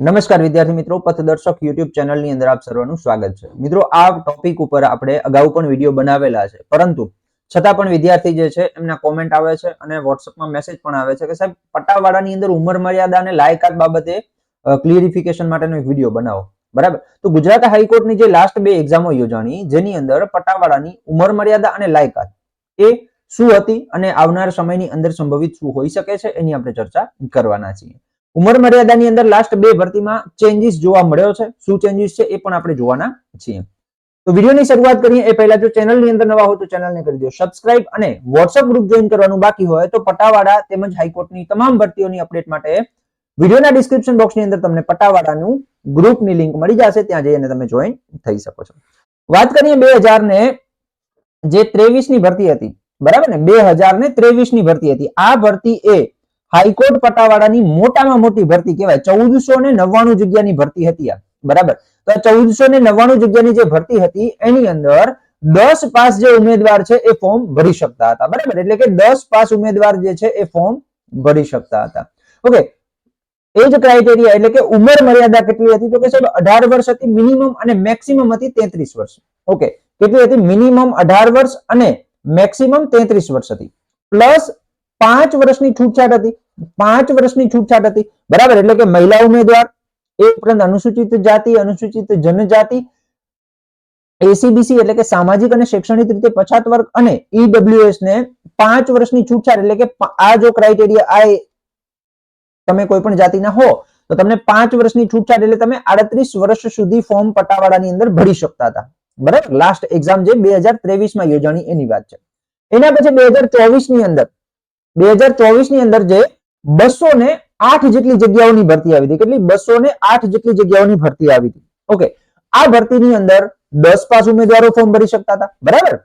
નમસ્કાર વિદ્યાર્થી મિત્રો, પથદર્શક યુટ્યુબ ચેનલની અંદર આપ સર્વનું સ્વાગત છે. મિત્રો, આ ટોપિક ઉપર આપણે અગાઉ પણ વીડિયો બનાવેલા છે. પરંતુ છતાં પણ વિદ્યાર્થી જે છે, એમના કોમેન્ટ આવે છે અને વોટ્સઅપમાં મેસેજ પણ આવે છે કે સાહેબ પટ્ટાવાળાની અંદર ઉંમર મર્યાદા અને લાયકાત બાબતે ક્લિયરિફિકેશન માટેનો એક વીડિયો બનાવો. બરાબર? તો ગુજરાત હાઈકોર્ટની જે લાસ્ટ બે એક્ઝામો યોજાણી, જેની અંદર પટ્ટાવાળાની ઉંમર મર્યાદા અને લાયકાત, એ શું હતી અને આવનાર સમયની અંદર સંભવિત શું હોઈ શકે છે, એની આપણે ચર્ચા કરવાના છીએ. ઉંમર મર્યાદાની અંદર લાસ્ટ બે ભરતીમાં ચેન્જીસ જોવા મળ્યો છે. શું ચેન્જીસ છે એ પણ આપણે જોવાના છીએ. તો વિડીયોની શરૂઆત કરીએ. એ પહેલા જો ચેનલની અંદર નવા હોય તો ચેનલને કરી દો. સબસ્ક્રાઇબ અને વોટ્સઅપ ગ્રુપ જોઈન કરવાનું બાકી હોય તો પટાવાડા તેમજ હાઈકોર્ટની તમામ ભરતીઓની અપડેટ માટે વિડીયોના ડિસ્ક્રિપ્શન બોક્સની અંદર તમને પટાવાડાનું ગ્રુપની લિંક મળી જશે. ત્યાં જઈને તમે જોઈન થઈ શકો છો. વાત કરીએ બે હજાર ને જે ત્રેવીસની ભરતી હતી. બરાબર ને? બે હજાર ને ત્રેવીસની ભરતી હતી. આ ભરતી એ હાઈકોર્ટ પટાવાળાની મોટામાં મોટી ભરતી કહેવાય. ચૌદસો ને નવ્વાણું જગ્યાની ભરતી હતી આ. બરાબર? તો આ ચૌદસો ને નવ્વાણું જગ્યાની જે ભરતી હતી, એની અંદર દસ પાસ જે ઉમેદવાર છે એ ફોર્મ ભરી શકતા હતા. બરાબર? એટલે કે દસ પાસ ઉમેદવાર જે છે એ ફોર્મ ભરી શકતા હતા. ઓકે. એ જ ક્રાઇટેરિયા એટલે કે ઉંમર મર્યાદા કેટલી હતી? તો કે સાહેબ, અઢાર વર્ષ હતી મિનિમમ અને મેક્સિમમ હતી તેત્રીસ વર્ષ. ઓકે. કેટલી હતી? મિનિમમ અઢાર વર્ષ અને મેક્સિમમ તેત્રીસ વર્ષ હતી. પ્લસ પાંચ વર્ષની છૂટછાટ હતી. પાંચ વર્ષની છૂટછાટ હતી. બરાબર? એટલે કે મહિલા ઉમેદવાર, એ ઉપરાંત અનુસૂચિત જાતિ, અનુસૂચિત જનજાતિ એસીબીસી એટલે કે સામાજિક અને શૈક્ષણિક રીતે પછાત વર્ગ અને ઈડબ્લ્યુએસ ને પાંચ વર્ષની છૂટછાટ એટલે કે આ જો ક્રાઇટેરિયા આ તમે કોઈ પણ જાતિના હો, તો તમને પાંચ વર્ષની છૂટછાટ એટલે તમે આડત્રીસ વર્ષ સુધી ફોર્મ પટાવાળાની અંદર ભરી શકતા હતા. બરાબર? લાસ્ટ એક્ઝામ જે બે હજાર ત્રેવીસમાં યોજાણી એની વાત છે. એના પછી બે હજાર ચોવીસની અંદર બે હજાર ચોવીસની અંદર જે બસો ને આઠ જેટલી જગ્યાઓની ભરતી આવી હતી. કેટલી? બસો ને આઠ જેટલી જગ્યાઓની ભરતી આવી હતી. ઓકે. આ ભરતીની અંદર દસ પાસ ઉમેદવારો ફોર્મ ભરી શકતા હતા. બરાબર?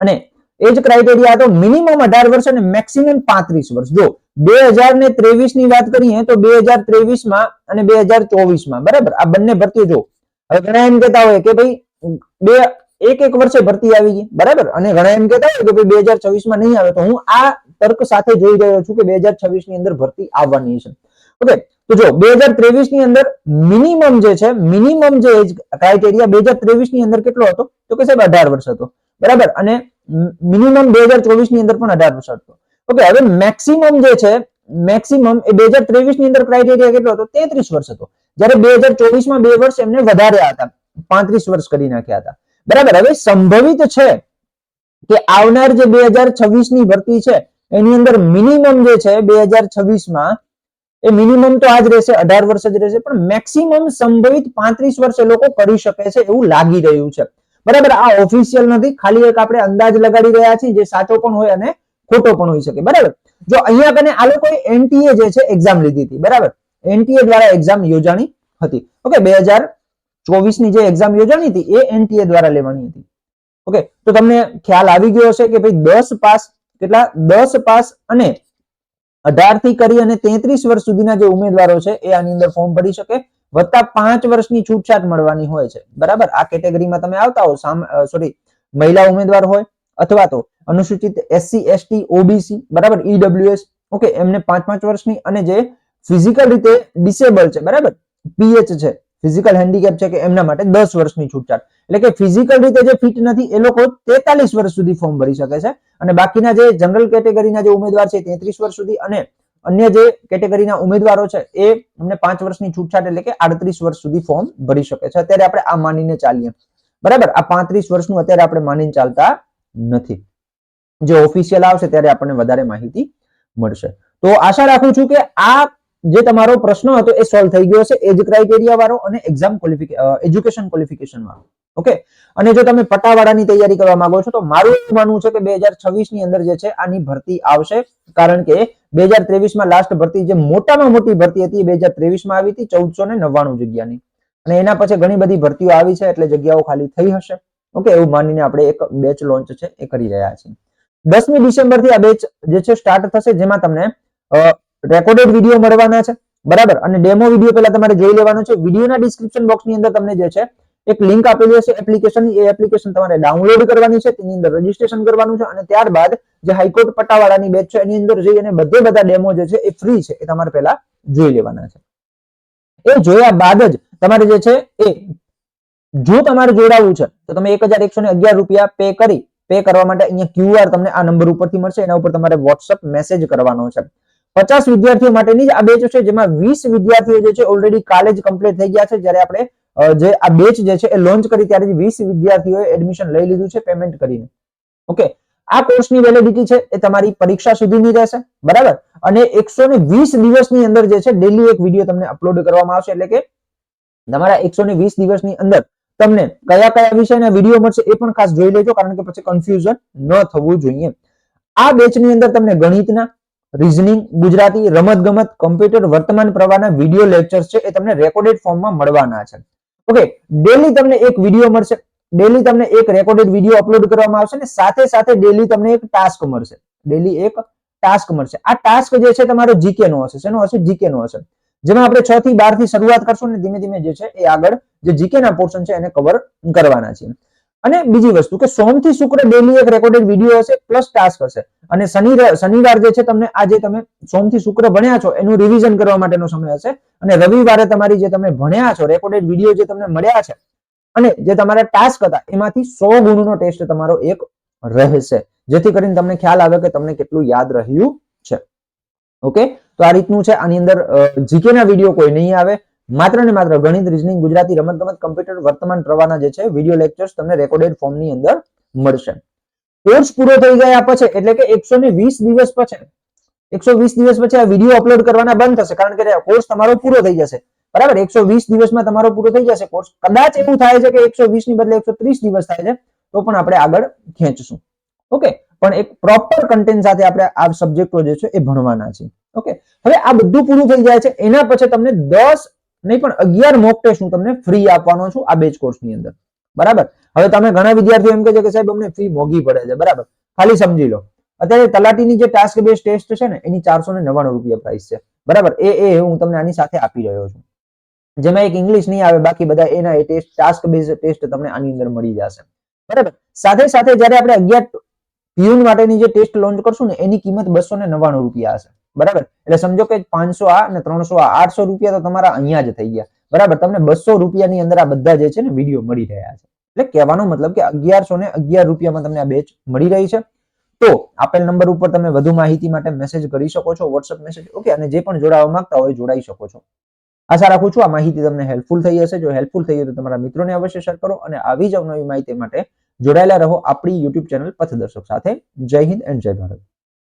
અને એ જ ક્રાઇટેરિયા હતો મિનિમમ અઢાર વર્ષ અને મેક્સિમમ પાંત્રીસ વર્ષ. જો બે હજાર ને ત્રેવીસની વાત કરીએ તો બે હજાર ત્રેવીસમાં અને બે હજાર ચોવીસમાં બરાબર? આ બંને ભરતીઓ જો હવે ઘણા એમ કહેતા હોય કે ભાઈ બે એક એક વર્ષે ભરતી આવી ગઈ. બરાબર? અને ઘણા એમ કહેતા હોય કે ભાઈ બે હજાર છવ્વીસમાં નહીં આવે તો હું આ તર્ક સાથે જોઈ રહ્યો છું કે બે હજાર છવ્વીસની અંદર ભરતી આવવાની છે. ઓકે તો જો, બે હજાર ત્રેવીસની અંદર મિનિમમ જે છે મિનિમમ જે ક્રાઇટેરિયા બે હજાર ત્રેવીસની અંદર કેટલો હતો? તો કે સાહેબ અઢાર વર્ષ હતો. બરાબર? અને મિનિમમ બે હજાર ચોવીસની અંદર પણ અઢાર વર્ષ હતો. ઓકે હવે મેક્સિમમ જે છે મેક્સિમમ એ બે હજાર ત્રેવીસની અંદર ક્રાઇટેરિયા કેટલો હતો? તેત્રીસ વર્ષ હતો. જ્યારે બે હજાર ચોવીસમાં બે વર્ષ એમને વધાર્યા હતા. પાંત્રીસ વર્ષ કરી નાખ્યા હતા. બરાબર, હવે સંભવિત છે કે આવનાર જે બે હજાર છવ્વીસની ભરતી છે, એની અંદર મિનિમમ જે છે બે હજાર છવ્વીસમાં એ મિનિમમ તો આજ રહેશે, અઢાર વર્ષ જ રહેશે, પણ મેક્સિમમ સંભવિત પાંત્રીસ વર્ષ એ લોકો કરી શકે છે એવું લાગી રહ્યું છે. બરાબર, આ ઓફિશિયલ નથી, ખાલી એક આપણે અંદાજ લગાડી રહ્યા છીએ, જે સાચો પણ હોય અને ખોટો પણ હોઈ શકે. બરાબર? જો અહીંયા કને આ લોકોએ એનટીએ જે છે એક્ઝામ લીધી હતી. બરાબર? એનટીએ દ્વારા એક્ઝામ યોજાણી હતી. ઓકે, બે હજાર ચોવીસની જે એક્ઝામ યોજાણી હતી, એ એનટીએ દ્વારા લેવાની હતી. ઓકે તો તમને ખ્યાલ આવી ગયો હશે કે ભાઈ દસ પાસ કેટલા? દસ પાસ અને અઢારથી કરી અને તેત્રીસ વર્ષ સુધીના જે ઉમેદવારો છે, એ આની અંદર ફોર્મ ભરી શકે. વત્તા પાંચ વર્ષની છૂટછાટ મળવાની હોય છે. બરાબર? આ કેટેગરીમાં તમે આવતા હો સોરી મહિલા ઉમેદવાર હોય અથવા તો અનુસૂચિત એસસી એસટી ઓબીસી બરાબર? ઈડબ્લ્યુએસ ઓકે એમને પાંચ પાંચ વર્ષની અને જે ફિઝિકલ રીતે ડિસેબલ છે, બરાબર? પીએચ છે. ફિઝિકલ હેન્ડીકેપ છે કે એમના માટે દસ વર્ષની છૂટછાટ. એટલે કે ફિઝિકલ રીતે જે ફિટ નથી, એ લોકો તેતાલીસ વર્ષ સુધી ફોર્મ ભરી શકે છે. અને બાકીના જે જનરલ કેટેગરીના જે ઉમેદવાર છે, તેત્રીસ વર્ષ સુધી અને અન્ય જે કેટેગરીના ઉમેદવારો છે, એ અમને પાંચ વર્ષની છૂટછાટ એટલે કે આડત્રીસ વર્ષ સુધી ફોર્મ ભરી શકે છે. અત્યારે આપણે આ માનીને ચાલીએ. બરાબર? આ પાંત્રીસ વર્ષનું અત્યારે આપણે માનીને ચાલતા નથી. જે ઓફિશિયલ આવશે, ત્યારે આપણને વધારે માહિતી મળશે. તો આશા રાખું છું કે આ જે તમારો પ્રશ્ન હતો એ સોલ્વ થઈ ગયો છે એજ ક્રાઇટેરિયા વાળો અને એક્ઝામ એજ્યુકેશન ક્વોલિફિકેશન વાળો. ઓકે અને જો તમે પટાવાળાની તૈયારી કરવા માંગો છો, તો મારું માનવું છે કે બે હજાર છવ્વીસની અંદર જે છે, આની ભરતી આવશે. કારણ કે બે હજાર ત્રેવીસમાં લાસ્ટ ભરતી જે મોટામાં મોટી ભરતી હતી બે હજાર ત્રેવીસમાં આવી હતી ચૌદસો ને નવ્વાણું જગ્યાની. અને એના પછી ઘણી બધી ભરતીઓ આવી છે, એટલે જગ્યાઓ ખાલી થઈ હશે. ઓકે એવું માનીને આપણે એક બેચ લોન્ચ છે, એ કરી રહ્યા છીએ. દસમી ડિસેમ્બરથી આ બેચ જે છે સ્ટાર્ટ થશે, જેમાં તમને રેકોર્ડેડ વીડિયો મળવાના છે. બરાબર? અને ડેમો વીડિયો પહેલા તમારે જોઈ લેવાનો છે. વિડીયોના ડિસ્ક્રિપ્શન બોક્સની અંદર તમને જે છે, એક લિંક આપેલી હશે. એપ્લિકેશન એ એપ્લિકેશન તમારે ડાઉનલોડ કરવાની છે. તેની અંદર રજીસ્ટ્રેશન કરવાનું છે. અને ત્યારબાદ જે હાઈકોર્ટ પટ્ટાવાળાની બેચ છે, એની અંદર જઈ અને બધે બધા ડેમો જે છે, એ ફ્રી છે. એ તમારે પહેલા જોઈ લેવાના છે. એ જોયા બાદ જ તમારે જે છે, એ જો તમારે જોડાવવું છે, તો તમે એક હજાર એકસો અગિયાર રૂપિયા પે કરી. પે કરવા માટે અહીંયા ક્યુઆર તમને આ નંબર ઉપરથી મળશે. એના ઉપર તમારે વોટ્સઅપ મેસેજ કરવાનો છે. પચાસ વિદ્યાર્થીઓ માટેની આ બેચ છે, જેમાં વીસ વિદ્યાર્થીઓ જે છે ઓલરેડી કાલે જ કમ્પ્લીટ થઈ ગયા છે. જ્યારે આપણે જે આ બેચ જે છે એ લોન્ચ કરી ત્યારે જ વીસ વિદ્યાર્થીઓએ એડમિશન લઈ લીધું છે પેમેન્ટ કરીને. ઓકે આ કોર્સની વેલિડિટી છે, એ તમારી પરીક્ષા સુધીની રહેશે. બરાબર? અને એકસો ને વીસ દિવસની અંદર જે છે ડેલી એક વીડિયો તમને અપલોડ કરવામાં આવશે. એટલે કે તમારા એકસો ને વીસ દિવસની અંદર તમને કયા કયા વિષયના વીડિયો મળશે એ પણ ખાસ જોઈ લેજો, કારણ કે પછી કન્ફ્યુઝન ન થવું જોઈએ. આ બેચની અંદર તમને ગણિતના રીઝનિંગ ગુજરાતી રમત ગમત કમ્પ્યુટર વર્તમાન પ્રવાહના વીડિયો લેક્ચર્સ છે, એ તમને રેકોર્ડેડ ફોર્મમાં મળવાના છે. ઓકે ડેલી તમને એક વીડિયો મળશે. ડેલી તમને એક રેકોર્ડેડ વીડિયો અપલોડ કરવામાં આવશે ને સાથે સાથે ડેલી તમને એક ટાસ્ક મળશે. ડેલી એક ટાસ્ક મળશે. આ ટાસ્ક જે છે તમારો જીકે નો હશે. શેનો હશે? જીકે નો હશે. જેમાં આપણે છ થી બારથી શરૂઆત કરશું ને ધીમે ધીમે જે છે એ આગળ જે જીકે ના પોર્શન છે એને કવર કરવાના છે અને બીજી વસ્તુ કે સોમથી શુક્ર ડેલી એક રેકોર્ડેડ વીડિયો હશે પ્લસ ટાસ્ક હશે. અને શનિ શનિવાર જે છે તમને આજે તમે સોમથી શુક્ર ભણ્યા છો એનું રિવિઝન કરવા માટેનો સમય હશે. અને રવિવારે તમારી જે તમે ભણ્યા છો રેકોર્ડેડ વીડિયો જે તમને મળ્યા છે અને જે તમારા ટાસ્ક હતા, એમાંથી સો ગુણનો ટેસ્ટ તમારો એક રહેશે. જેથી કરીને તમને ખ્યાલ આવે કે તમને કેટલું યાદ રહ્યું છે. ઓકે? તો આ રીતનું છે. આની અંદર જીકે ના વીડિયો કોઈ નહીં આવે. માત્ર ને માત્ર ગણિત રીઝનિંગ ગુજરાતી રમત ગમત કમ્પ્યુટર વર્તમાન પ્રવાહના જે છે વીડિયો લેક્ચર્સ તમને રેકોર્ડેડ ફોર્મની અંદર મળશે. કોર્સ પૂરો થઈ ગયા પછી, એટલે કે એકસો વીસ દિવસ પછી, એકસો દિવસ પછી આ વીડિયો અપલોડ કરવાના બંધ થશે, કારણ કે કોર્સ તમારો પૂરો થઈ જશે. બરાબર? એકસો વીસ દિવસમાં તમારો પૂરો થઈ જશે કોર્સ કદાચ એવું થાય છે કે એકસો ની બદલે એકસો દિવસ થાય છે, તો પણ આપણે આગળ ખેંચશું. ઓકે? પણ એક પ્રોપર કન્ટેન્ટ સાથે આપણે આ સબ્જેક્ટો જે છે એ ભણવાના છે ઓકે? હવે આ બધું પૂરું થઈ જાય છે, એના પછી તમને દસ નહીં, પણ અગિયાર મોક ટેસ્ટ હું તમને ફ્રી આપવાનો છું આ બેચ કોર્સની અંદર. બરાબર? હવે તમે ઘણા વિદ્યાર્થીઓ એમ કહે છે કે સાહેબ, અમને ફી મોંઘી પડે છે. બરાબર? ખાલી સમજી લો. અત્યારે તલાટીની જે ટાસ્ક બેઝ ટેસ્ટ છે ને, એની ચારસો ને નવ્વાણું રૂપિયા પ્રાઇસ છે. બરાબર? એ એ હું તમને આની સાથે આપી રહ્યો છું. જેમાં એક ઇંગ્લિશ નહીં આવે, બાકી બધા એના એ ટેસ્ટ ટાસ્ક બેઝ ટેસ્ટ તમને આની અંદર મળી જશે. બરાબર? સાથે સાથે જ્યારે આપણે અગિયાર પીયુન માટેની જે ટેસ્ટ લોન્ચ કરશું ને, એની કિંમત બસો ને નવ્વાણું રૂપિયા હશે. બરાબર? એટલે સમજો કે પાંચસો આ અને ત્રણસો આ, આઠસો રૂપિયા તો તમારા અહીંયા જ થઈ ગયા. બરાબર? તમને બસો રૂપિયાની અંદર આ બધા જે છે ને વીડિયો મળી રહ્યા છે. એટલે કહેવાનો મતલબ કે અગિયારસો ને અગિયાર રૂપિયામાં તમને આ બેચ મળી રહી છે. તો આપેલ નંબર ઉપર તમે વધુ માહિતી માટે મેસેજ કરી શકો છો વોટ્સઅપ મેસેજ ઓકે અને જે પણ જોડાવા માંગતા હોય જોડાઈ શકો છો. આશા રાખું છું આ માહિતી તમને હેલ્પફુલ થઈ હશે. જો હેલ્પફુલ થઈ હોય તો તમારા મિત્રોને અવશ્ય શેર કરો અને આવી જ અવનવી માહિતી માટે જોડાયેલા રહો આપણી યુટ્યુબ ચેનલ પથદર્શક સાથે. જય હિન્દ એન્ડ જય ભારત.